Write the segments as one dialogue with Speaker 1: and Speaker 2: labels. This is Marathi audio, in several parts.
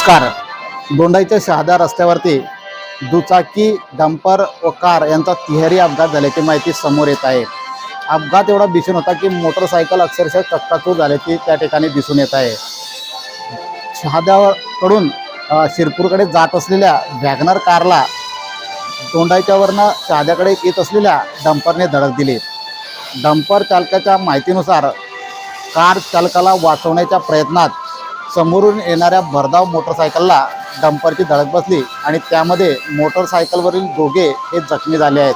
Speaker 1: नमस्कार. दोंडाईच्या शहादा रस्त्यावरती दुचाकी डंपर व कार यांचा तिहेरी अपघात झाल्याची माहिती समोर येत आहे. अपघात एवढा भीषण होता की मोटरसायकल अक्षरशः चक्काचूर झाल्याची त्या ठिकाणी दिसून येत आहे. शहाद्याकडून शिरपूरकडे जात असलेल्या वॅगनर कारला दोंडाईच्यावरनं शहाद्याकडे येत असलेल्या डंपरने धडक दिली. डंपर चालकाच्या माहितीनुसार कार चालकाला वाचवण्याच्या प्रयत्नात समोरून येणाऱ्या भरधाव मोटरसायकलला डंपरची धडक बसली आणि त्यामध्ये मोटरसायकलवरील दोघे हे जखमी झाले आहेत.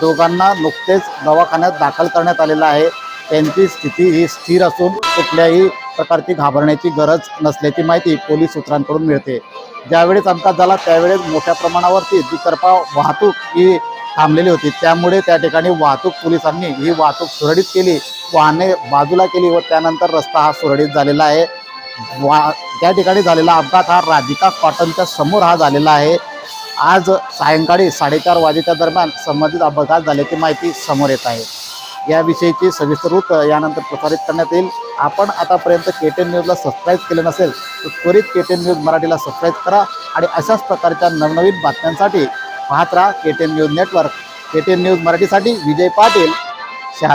Speaker 1: दोघांना नुकतेच दवाखान्यात दाखल करण्यात आलेलं आहे. त्यांची स्थिती ही स्थिर असून कुठल्याही प्रकारची घाबरण्याची गरज नसल्याची माहिती पोलीस सूत्रांकडून मिळते. ज्यावेळेस अपघात झाला त्यावेळेस मोठ्या प्रमाणावरती दुतर्फा वाहतूक ही थांबलेली होती. त्यामुळे त्या ठिकाणी वाहतूक पोलिसांनी ही वाहतूक सुरळीत केली वाहने बाजूला केली व त्यानंतर रस्ता हा सुरळीत झालेला आहे. वा त्या ठिकाणी झालेला अपघात हा राधिका कॉटनच्या समोर हा झालेला आहे. आज सायंकाळी साडेचार वाजेच्या दरम्यान संबंधित अपघात झाल्याची माहिती समोर येत आहे. याविषयीची सविस्तर वृत्त यानंतर प्रसारित करण्यात येईल. आपण आतापर्यंत के टेन न्यूजला सबस्क्राईब केलं नसेल तर त्वरित के टेन न्यूज मराठीला सबस्क्राईब करा आणि अशाच प्रकारच्या नवनवीन बातम्यांसाठी पाहत राहा K ten news network. K ten news मराठीसाठी विजय पाटील शहा